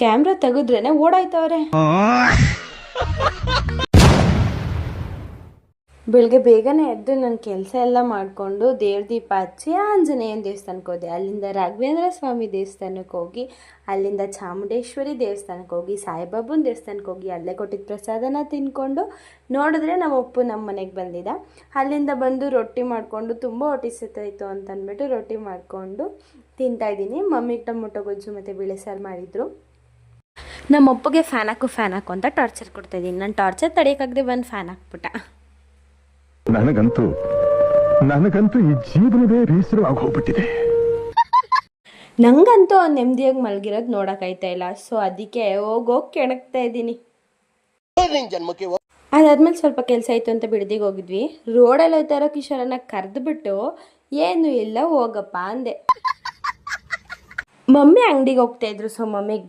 Camera ತೆಗೆದ್ರೇನೆ ಓಡಾಯ್ತವ್ರೆ. ಬೆಳಗ್ಗೆ ಬೇಗನೆ ಎದ್ದು ನನ್ನ ಕೆಲಸ ಎಲ್ಲ ಮಾಡಿಕೊಂಡು ದೇವ್ರ ದೀಪ ಹಚ್ಚಿ ಆಂಜನೇಯನ ದೇವಸ್ಥಾನಕ್ಕೆ ಹೋದೆ. ಅಲ್ಲಿಂದ ರಾಘವೇಂದ್ರ ಸ್ವಾಮಿ ದೇವಸ್ಥಾನಕ್ಕೆ ಹೋಗಿ, ಅಲ್ಲಿಂದ ಚಾಮುಂಡೇಶ್ವರಿ ದೇವಸ್ಥಾನಕ್ಕೆ ಹೋಗಿ, ಸಾಯಿಬಾಬನ ದೇವಸ್ಥಾನಕ್ಕೆ ಹೋಗಿ ಅಲ್ಲೇ ಕೊಟ್ಟಿದ್ದ ಪ್ರಸಾದನ ತಿನ್ಕೊಂಡು ನೋಡಿದ್ರೆ ನಮ್ಮ ಅಪ್ಪು ನಮ್ಮ ಮನೆಗೆ ಬಂದಿದ್ದ ಅಲ್ಲಿಂದ ಬಂದು ರೊಟ್ಟಿ ಮಾಡಿಕೊಂಡು ತುಂಬ ಹೊಟ್ಟೆ ಸತ್ತಾಯಿತು ಅಂತಂದ್ಬಿಟ್ಟು ರೊಟ್ಟಿ ಮಾಡಿಕೊಂಡು ತಿಂತಾಯಿದ್ದೀನಿ ಮಮ್ಮಿಗೆ ಟೊಮೊಟೊ, ಗೊಜ್ಜು ಮತ್ತು ಬೇಳೆ ಸಾರು ಮಾಡಿದರು. ನಮ್ಮ ಅಪ್ಪಗೆ ಫ್ಯಾನ್ ಹಾಕು ಫ್ಯಾನ್ ಹಾಕು ಅಂತ ಟಾರ್ಚರ್ ಕೊಡ್ತಾಯಿದ್ದೀನಿ ನಾನು ಟಾರ್ಚರ್ ತಡೆಯೋಕ್ಕಾಗದೆ ಬಂದು ಫ್ಯಾನ್ ಹಾಕ್ಬಿಟ್ಟ. ನನಗಂತೂ ನನಗಂತೂ ಈ ಜೀವನವೇ ಬೇಸರವಾಗಿ ಹೋಗ್ಬಿಟ್ಟಿದೆ. ನಂಗಂತೂ ನೆಮ್ಮದಿಯಾಗಿ ಮಲಗಿರೋದು ನೋಡೋಕ್ಕಾಯ್ತಾ ಇಲ್ಲ. ಸೊ ಅದಕ್ಕೆ ಹೋಗೋಗಿ ಕೆಣಕ್ತಾ ಇದ್ದೀನಿ. ಅದಾದ್ಮೇಲೆ ಸ್ವಲ್ಪ ಕೆಲಸ ಆಯ್ತು ಅಂತ ಬಿಡದಿಗೆ ಹೋಗಿದ್ವಿ. ರೋಡಲ್ಲಿ ಹೋಗ್ತಾ ಇರೋ ಕಿಶೋರನ್ನ ಕರೆದ್ಬಿಟ್ಟು, ಏನು ಇಲ್ಲ, ಹೋಗಪ್ಪ, ಅಂದೆ. ಮಮ್ಮಿ ಅಂಗಡಿಗೆ ಹೋಗ್ತಾ ಇದ್ರು ಸೊ ಮಮ್ಮಿಗೆ